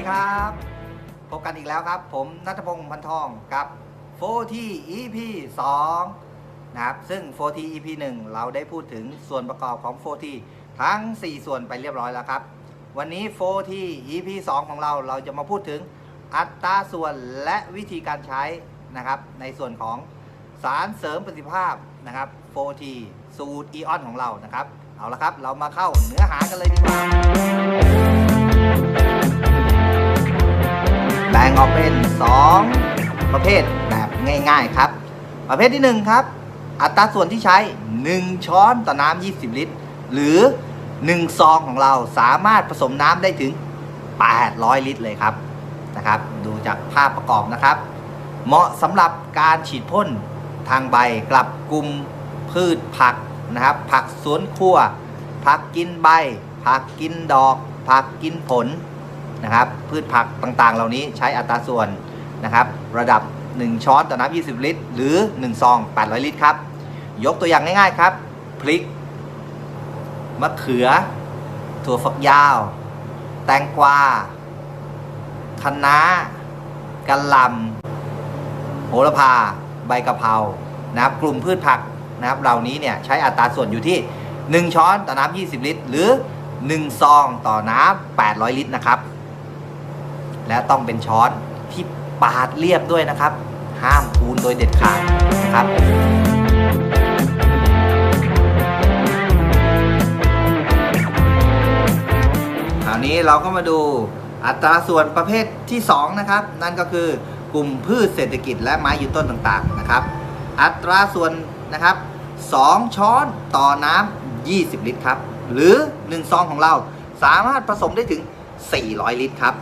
ดีครับ พบกันอีกแล้วครับ ผมนัทพงศ์พันทองกับโฟที EP 2นะครับ ซึ่งโฟที EP 1เราได้พูดถึงส่วนประกอบของโฟทีทั้ง 4 ส่วนไปเรียบร้อยแล้วครับ วันนี้โฟที EP 2ของเราเราจะมาพูดถึงอัตราส่วนและวิธีการใช้นะครับ ในส่วนของสารเสริมประสิทธิภาพนะครับโฟทีสูตรอีออนของเรานะครับ เอาละครับ เรามาเข้าเนื้อหากันเลยดีกว่า แบ่งออกเป็น 2 ประเภทแบบง่าย ๆครับ ประเภทที่ 1 ครับ อัตราส่วนที่ใช้ 1 ช้อนต่อน้ำ20 ลิตร หรือ 1 ซองของเราสามารถผสมน้ำได้ถึง 800 ลิตรเลยครับนะครับ ดูจากภาพประกอบนะครับ เหมาะสำหรับการฉีดพ่นทางใบกลับกลุ่มพืชผักนะครับ ผักสวนครัว ผักกินใบ ผักกินดอก ผักกินผล นะครับ พืชผักต่างๆ เหล่านี้ใช้อัตราส่วนนะครับ ระดับ 1 ช้อนต่อน้ำ20 ลิตร หรือ 1 ซอง 800 ลิตรครับ ยกตัวอย่างง่ายๆครับพริก มะเขือ ถั่วฝักยาว แตงกวาคะน้ากะหล่ำโหระพา ใบกะเพรานะครับ กลุ่มพืชผักนะครับ เหล่านี้เนี่ยใช้อัตราส่วนอยู่ที่ 1 ช้อนต่อน้ำ20 ลิตร หรือ 1 ซองต่อน้ำ800 ลิตรนะครับ และต้องเป็นช้อนที่ปาดเรียบด้วยนะครับ ห้ามพูนโดยเด็ดขาดนะครับคราวนี้เราก็มาดูอัตราส่วนประเภทที่ 2 นะครับ นั่นก็คือกลุ่มพืชเศรษฐกิจและไม้ยืนต้นต่างๆนะครับ อัตราส่วนนะครับ 2 ช้อนต่อน้ำ20 ลิตรครับ หรือ 1 ซองของเราสามารถผสมได้ถึง 400 ลิตรครับ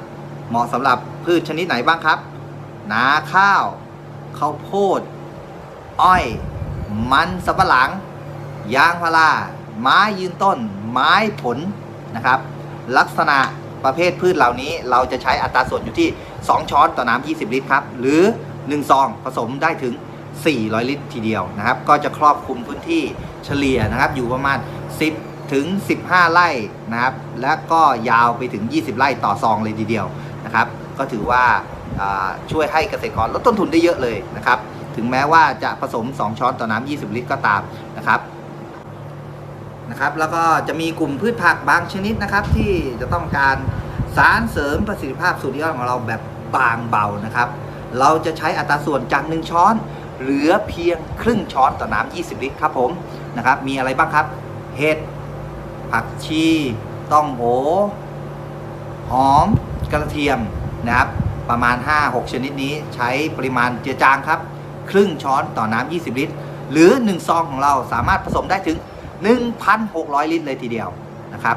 เหมาะสำหรับพืชชนิดไหนบ้างครับ นาข้าวข้าวโพด อ้อย มันสำปะหลัง ยางพารา ไม้ยืนต้น ไม้ผลนะครับ ลักษณะประเภทพืชเหล่านี้เราจะใช้อัตราส่วนอยู่ที่ 2 ช้อนต่อน้ำ 20 ลิตรครับ หรือ 1 ซองผสมได้ถึง 400 ลิตรทีเดียวนะครับ ก็จะครอบคลุมพื้นที่เฉลี่ยนะครับ อยู่ประมาณ 10 ถึง 15 ไร่นะครับ และก็ยาวไปถึง 20 ไร่ต่อซองเลยทีเดียว นะครับ ก็ถือว่าช่วยให้เกษตรกรลดต้นทุนได้เยอะเลยนะครับ ถึงแม้ว่าจะผสม 2 ช้อนต่อน้ำ20 ลิตรก็ตามนะครับนะครับ แล้วก็จะมีกลุ่มพืชผักบางชนิดนะครับ ที่จะต้องการสารเสริมประสิทธิภาพสูตรที่ของเราแบบบางเบานะครับ เราจะใช้อัตราส่วนจาก 1 ช้อน เหลือเพียงครึ่งช้อนต่อน้ำ20 ลิตรครับผมนะครับ มีอะไรบ้างครับ เห็ดผักชี ต้องโหหอม กระเทียมนะครับ ประมาณ 5-6 ชนิดนี้ใช้ปริมาณเจือจางครับ ครึ่งช้อนต่อน้ำ 20 ลิตร หรือ 1 ซองของเราสามารถผสมได้ถึง 1,600 ลิตรเลยทีเดียวนะครับ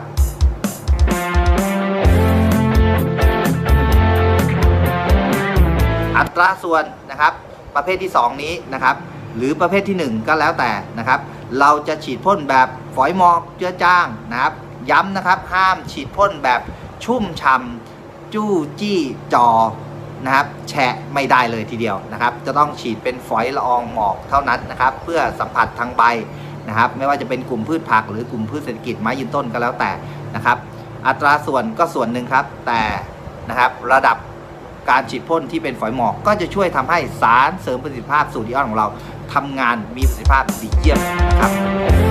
อัตราส่วนนะครับประเภทที่ 2 นี้นะครับ หรือประเภทที่ 1 ก็แล้วแต่นะครับ เราจะฉีดพ่นแบบฝอยหมอกเจือจางนะครับ ย้ำนะครับ ห้ามฉีดพ่นแบบชุ่มฉ่ำ จู้จี้จอนะครับแฉะไม่ได้เลยทีเดียวนะครับ จะต้องฉีดเป็นฝอยละอองหมอกเท่านั้นนะครับ เพื่อสัมผัสทางใบนะครับ ไม่ว่าจะเป็นกลุ่มพืชผักหรือกลุ่มพืชเศรษฐกิจไม้ยืนต้นก็แล้วแต่นะครับ อัตราส่วนก็ส่วนหนึ่งครับ แต่นะครับระดับการฉีดพ่นที่เป็นฝอยหมอกก็จะช่วยทำให้สารเสริมประสิทธิภาพสูตรดีออนของเราทำงานมีประสิทธิภาพดีเยี่ยมนะครับ